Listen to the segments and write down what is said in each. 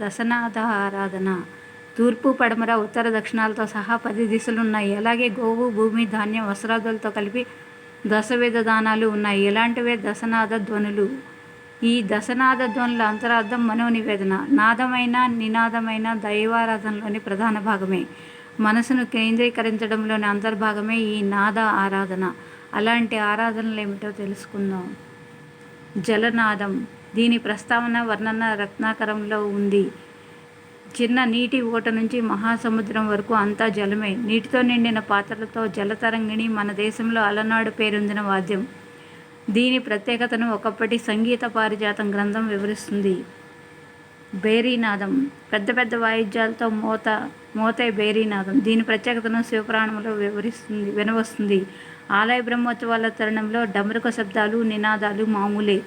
దశనాథ ఆరాధన తూర్పు పడమర ఉత్తర దక్షిణాలతో సహా పది దిశలు ఉన్నాయి అలాగే గోవు భూమి ధాన్యం వస్త్రాదులతో కలిపి దశవిధ దానాలు ఉన్నాయి. ఇలాంటివే దశనాథ ధ్వనులు. ఈ దశనాథ ధ్వనుల అంతరార్థం మనోనివేదన. నాదమైన నినాదమైన దైవారాధనలోని ప్రధాన భాగమే. మనసును కేంద్రీకరించడంలోని అంతర్భాగమే ఈ నాద ఆరాధన. అలాంటి ఆరాధనలు ఏమిటో తెలుసుకుందాం. జలనాదం. దీని ప్రస్తావన వర్ణన రత్నాకరంలో ఉంది. చిన్న నీటి ఊట నుంచి మహాసముద్రం వరకు అంతా జలమే. నీటితో నిండిన పాత్రలతో జలతరంగిణి మన దేశంలో అలనాడు పేరొందిన వాద్యం. దీని ప్రత్యేకతను ఒకప్పటి సంగీత పారిజాతం గ్రంథం వివరిస్తుంది. బేరీనాదం. పెద్ద పెద్ద వాయిద్యాలతో మోత మోతే బేరీనాదం. దీని ప్రత్యేకతను శివపురాణంలో వివరిస్తుంది వినవస్తుంది. ఆలయ బ్రహ్మోత్సవాల తరుణంలో డమరుక శబ్దాలు నినాదాలు మామూలే.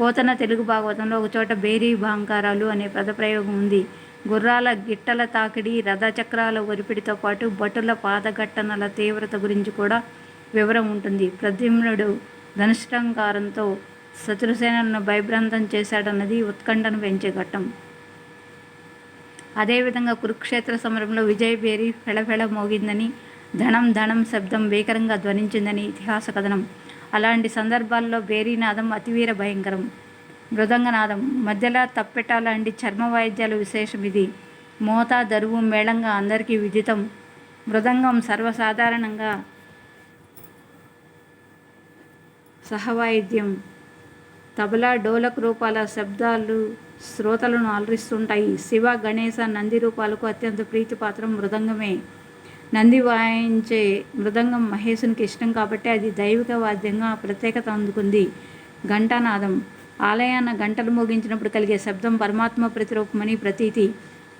పోతన తెలుగు భాగవతంలో ఒకచోట బేరీ భాంకారాలు అనే పదప్రయోగం ఉంది. గుర్రాల గిట్టల తాకిడి రథచక్రాల ఒరిపిడితో పాటు భటుల పాదఘట్టనల తీవ్రత గురించి కూడా వివరం ఉంటుంది. ప్రద్యుమ్నుడు ధనుష్టంకారంతో శత్రుసేనలను భయభ్రాంతం చేశాడన్నది ఉత్కంఠను పెంచే ఘట్టం. అదేవిధంగా కురుక్షేత్ర సమరంలో విజయబేరి ఫెళఫెళ మోగిందని ధనం ధనం శబ్దం భీకరంగా ధ్వనించిందని ఇతిహాస కథనం. అలాంటి సందర్భాల్లో భేరీనాదం అతివీర భయంకరం. మృదంగనాదం. మధ్యలో తప్పెట లాంటి చర్మ వాయిద్యాల విశేషం ఇది. మోత దరువు మేళంగా అందరికీ విదితం. మృదంగం సర్వసాధారణంగా సహవాయిద్యం. తబలా డోలక్ రూపాల శబ్దాలు శ్రోతలను అలరిస్తుంటాయి శివ గణేశ నంది రూపాలకు అత్యంత ప్రీతిపాత్రం మృదంగమే. నంది వాయించే మృదంగం మహేశునికి ఇష్టం కాబట్టి అది దైవిక వాద్యంగా ప్రత్యేకత అందుకుంది. ఘంటానాదం. ఆలయాన గంటలు మోగించినప్పుడు కలిగే శబ్దం పరమాత్మ ప్రతిరూపమని ప్రతీతి.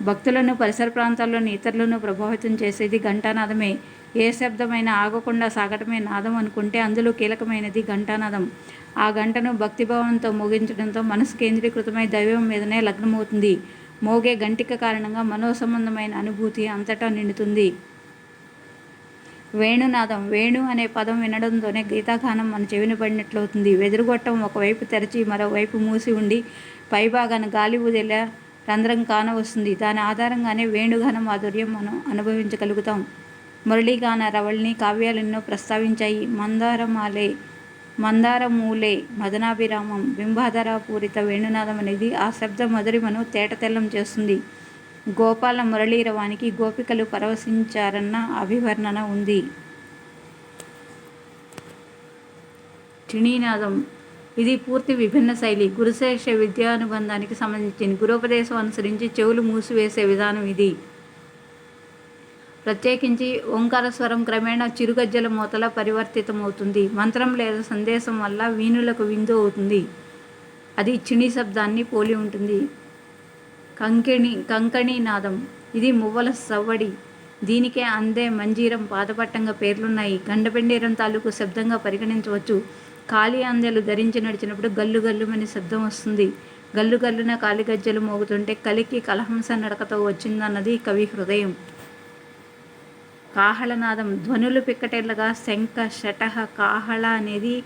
భక్తులను పరిసర ప్రాంతాల్లోని ఇతరులను ప్రభావితం చేసేది ఘంటానాదమే. ఏ శబ్దమైనా ఆగకుండా సాగటమే నాదం అనుకుంటే అందులో కీలకమైనది ఘంటానాదం. ఆ గంటను భక్తిభావంతో మోగించడంతో మనసు కేంద్రీకృతమై దైవం మీదనే లగ్నమవుతుంది. మోగే గంటిక కారణంగా మనోసంబంధమైన అనుభూతి అంతటా నిండుతుంది. వేణునాదం వేణు అనే పదం వినడంతోనే గీతాగానం మన చెవిన పడినట్లవుతుంది. వెదురుగొట్టం ఒకవైపు తెరచి మరోవైపు మూసి ఉండి పైభాగాన గాలి వదిలే రంధ్రం కానవస్తుంది దాని ఆధారంగానే వేణుగాన మాధుర్యం మనం అనుభవించగలుగుతాం. మురళీగాన రవళిని కావ్యాలెన్నో ప్రస్తావించాయి. మందారమాలే మందారమూలే మదనాభిరామం బింబాధర పూరిత వేణునాదం అనేది ఆ శబ్ద మధురిమను తేటతెల్లం చేస్తుంది. గోపాల మురళీరవానికి గోపికలు పరవశించారన్న అభివర్ణన ఉంది. చిణీనాదం ఇది పూర్తి విభిన్న శైలి. గురుశేష విద్యానుబంధానికి సంబంధించింది. గురోపదేశం అనుసరించి చెవులు మూసివేసే విధానం ఇది. ప్రత్యేకించి ఓంకార స్వరం క్రమేణా చిరుగజ్జల మూతలా పరివర్తితమవుతుంది. మంత్రం లేదా సందేశం వల్ల వీణులకు విందు అవుతుంది. అది చిణి శబ్దాన్ని పోలి ఉంటుంది. కంకిణి కంకణి నాదం. ఇది మువ్వల సవ్వడి. దీనికే అందే మంజీరం పాదపట్టంగా పేర్లున్నాయి. గండపెండీరం తాలూకు శబ్దంగా పరిగణించవచ్చు. కాలి అందెలు ధరించి నడిచినప్పుడు గల్లు గల్లుమని శబ్దం వస్తుంది. గల్లు గల్లున కాలిగజ్జలు మోగుతుంటే కలికి కలహంస నడకతో వచ్చిందన్నది కవి హృదయం. కాహళనాదం ధ్వనులు పిక్కటేళ్ళగా శంఖ షటహ కాహళ అనేది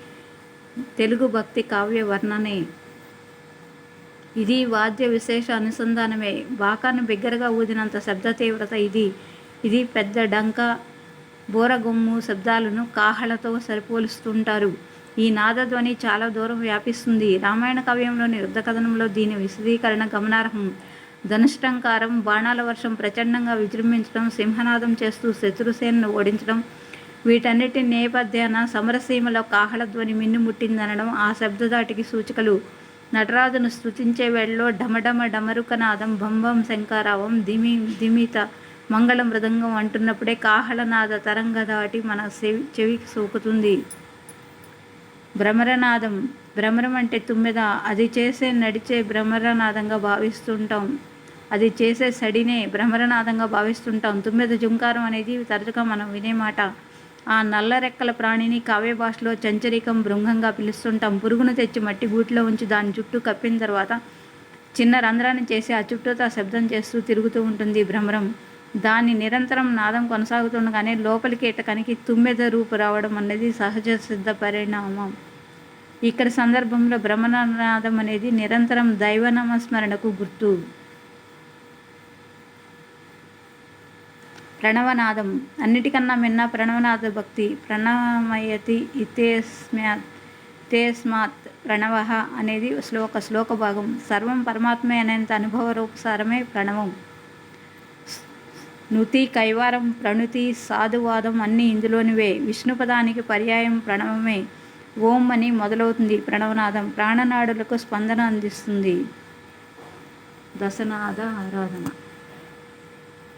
తెలుగు భక్తి కావ్య వర్ణనే. ఇది వాద్య విశేష అనుసంధానమే. బాకాను బిగ్గరగా ఊదినంత శబ్ద తీవ్రత ఇది. ఇది పెద్ద డంక బోరగొమ్ము శబ్దాలను కాహళతో సరిపోలుస్తుంటారు. ఈ నాదధ్వని చాలా దూరం వ్యాపిస్తుంది. రామాయణ కావ్యంలోని యుద్ధ కథనంలో దీని విశదీకరణ గమనార్హం. ధనుష్టంకారం బాణాల వర్షం ప్రచండంగా విజృంభించడం సింహనాదం చేస్తూ శత్రుసేనను ఓడించడం వీటన్నిటి నేపథ్యాన సమరసీమలో కాహళధ్వని మిన్నుముట్టిందనడం ఆ శబ్దదాటికి సూచికలు. నటరాజును స్తుతించే వేళలో డమడమ డమరుకనాదం భంభం శంకారావం దిమి ధిమిత మంగళ మృదంగం అంటున్నప్పుడే కాహళనాద తరంగ దాటి మన చెవి చెవికి సోకుతుంది. భ్రమరనాదం భ్రమరం అంటే తుమ్మెద. అది చేసే నడిచే భ్రమరనాదంగా భావిస్తుంటాం. అది చేసే సడినే భ్రమరనాదంగా భావిస్తుంటాం. తుమ్మెద జుంకారం అనేది తరచుగా మనం వినే మాట ఆ నల్ల రెక్కల ప్రాణిని కావ్య భాషలో చంచరికం బృంగంగా పిలుస్తుంటాం. పురుగును తెచ్చి మట్టి గూటిలో ఉంచి దాని చుట్టూ కప్పిన తర్వాత చిన్న రంధ్రాన్ని చేసి ఆ చుట్టూతో శబ్దం చేస్తూ తిరుగుతూ ఉంటుంది భ్రమరం. దాని నిరంతరం నాదం కొనసాగుతుండగానే లోపలికి ఇటకనికి తుమ్మెద రూపు రావడం అనేది సహజ సిద్ధ పరిణామం. ఇక్కడ సందర్భంలో భ్రమణనాదం అనేది నిరంతరం దైవనామస్మరణకు గుర్తు. ప్రణవనాదం. అన్నిటికన్నా మిన్న ప్రణవనాద భక్తి. ప్రణమయతి ఇతేస్మాత్ తేస్మాత్ ప్రణవ అనేది శ్లోక శ్లోక భాగం. సర్వం పరమాత్మే అనేంత అనుభవ రూపసారమే ప్రణవం. నుతి కైవారం ప్రణుతి సాధువాదం అన్నీ ఇందులోనివే. విష్ణుపదానికి పర్యాయం ప్రణవమే. ఓం అని మొదలవుతుంది ప్రణవనాదం. ప్రాణనాడులకు స్పందన అందిస్తుంది. దశనాద ఆరాధన.